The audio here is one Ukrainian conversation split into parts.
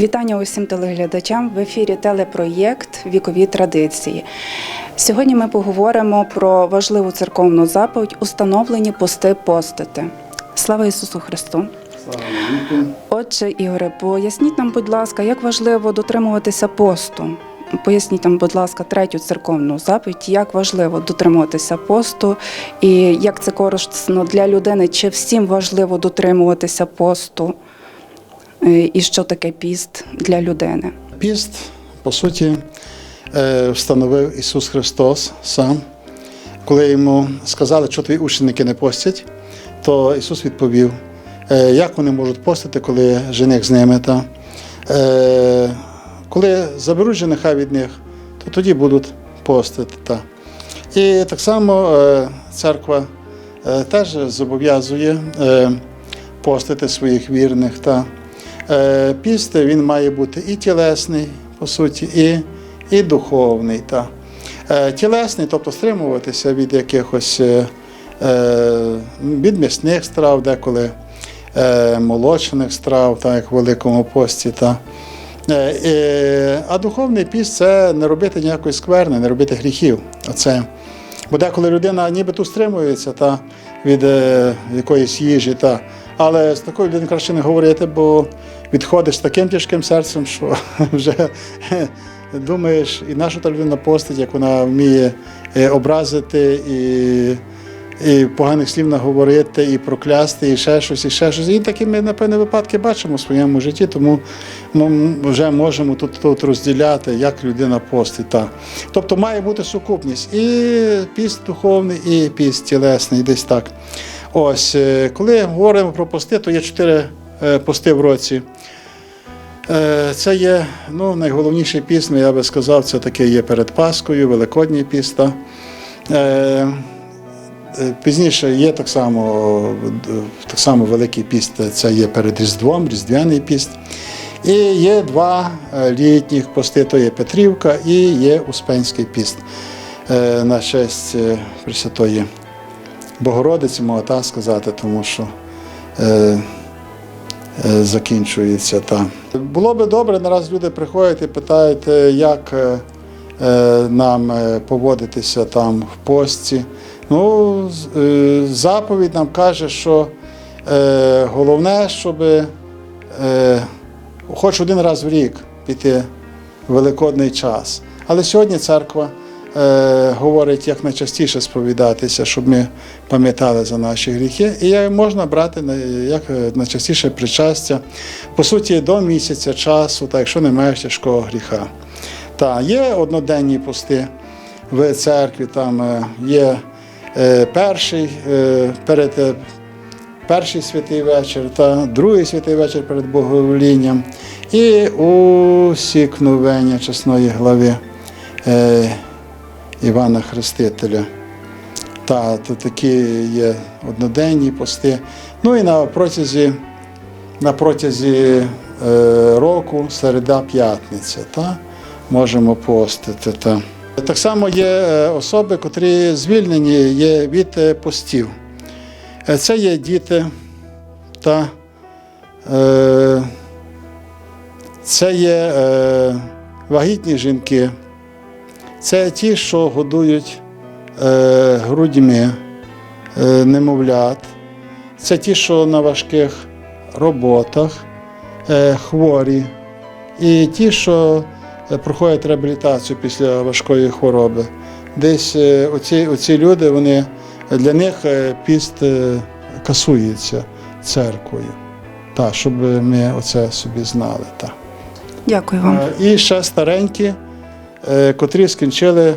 Вітання усім телеглядачам в ефірі телепроєкт Вікові традиції. Сьогодні ми поговоримо про важливу церковну заповідь установлені пости постити. Слава Ісусу Христу! Слава. Отже, Ігоре, поясніть нам, будь ласка, як важливо дотримуватися посту. Поясніть нам, будь ласка, третю церковну заповідь, як важливо дотримуватися посту, і як це корисно для людини, чи всім важливо дотримуватися посту, і що таке піст для людини. Піст, по суті, е, встановив Ісус Христос сам. Коли йому сказали, що твої ученики не постять, то Ісус відповів, е, як вони можуть постити, коли жених з ними. Та? Е, Коли заберуть жениха від них, то тоді будуть постити. Та? І так само е, церква е, теж зобов'язує е, постити своїх вірних. Та? Е, Піст він має бути і тілесний, по суті, і, і духовний. Та. Е, Тілесний, тобто стримуватися від якихось е, від м'ясних страв, деколи молочених страв, так як в Великому пості. Та. А духовний піст це не робити ніякої скверни, не робити гріхів. Оце. Бо деколи людина нібито стримується та, від якоїсь їжі, та, але з такою людиною краще не говорити, бо відходиш з таким тяжким серцем, що вже думаєш, і наша та людина постить, як вона вміє е, образити і, і поганих слів наговорити, і проклясти, і ще щось, і ще щось. І такі ми, напевне, випадки бачимо в своєму житті, тому ми вже можемо тут, тут розділяти, як людина постить. Та. Тобто має бути сукупність і піст духовний, і піст тілесний, десь так. Ось, е, коли говоримо про пости, то є чотири пости в році. Е, Це є ну, найголовніший піст, ну, я би сказав, це таке є перед Паскою, Великодній піст. та. Е, е, Пізніше є так само, е, так само Великий піст, це є перед Різдвом, Різдвяний піст. І є два е, літніх пости, то є Петрівка і є Успенський піст е, на честь е, Пресвятої Богородиці, можна так сказати, тому що е, е, закінчується та. Було би добре, нараз люди приходять і питають, е, як е, е, нам е, поводитися там в пості. Ну, е, заповідь нам каже, що е, головне, щоб е, хоч один раз в рік піти в великодний час. Але сьогодні церква е, говорить, як найчастіше сповідатися, щоб ми пам'ятали за наші гріхи. І можна брати як е, найчастіше причастя, по суті, до місяця часу, та якщо не маєш тяжкого гріха. Та є одноденні пости в церкві, там е, є е, перший перед перший святий вечір та другий святий вечір перед Боговолінням і усікновення чесної глави Івана Хрестителя. Та, то такі є одноденні пости. Ну і на протязі, на протязі е, року середа п'ятниця, та, можемо постити. Та. Так само є е, особи, котрі звільнені є від е, постів. Е, Це є діти та е, це є е, вагітні жінки, це ті, що годують е, грудьми е, немовлят, це ті, що на важких роботах, е, хворі, і ті, що проходять реабілітацію після важкої хвороби. Десь е, оці, оці люди, вони, для них піст е, касується церквою. Так, щоб ми оце собі знали. Так. Дякую вам. Е, І ще старенькі, котрі скінчили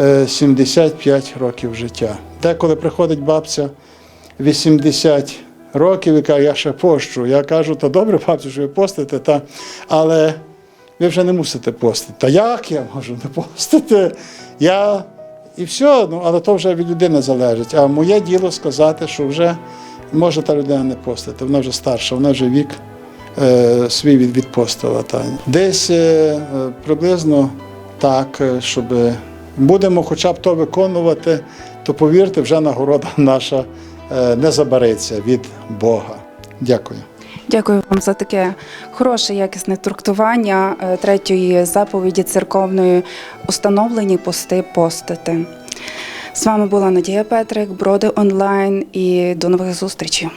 е, 75 років життя. Деколи приходить бабця 80 років і каже, я ще пощу. Я кажу, то добре, бабцю, що ви постите, та, але ви вже не мусите постити. Та як я можу не постити? Я і все, ну, але то вже від людини залежить. А моє діло сказати, що вже може та людина не постити, вона вже старша, вона вже вік е, свій від, відпостила. Та. Десь е, е, приблизно так, е, щоб будемо хоча б то виконувати, то повірте, вже нагорода наша е, не забереться від Бога. Дякую. Дякую вам за таке хороше, якісне трактування е, третьої заповіді церковної установлені пости постити. З вами була Надія Петрик, Броди онлайн і до нових зустрічей.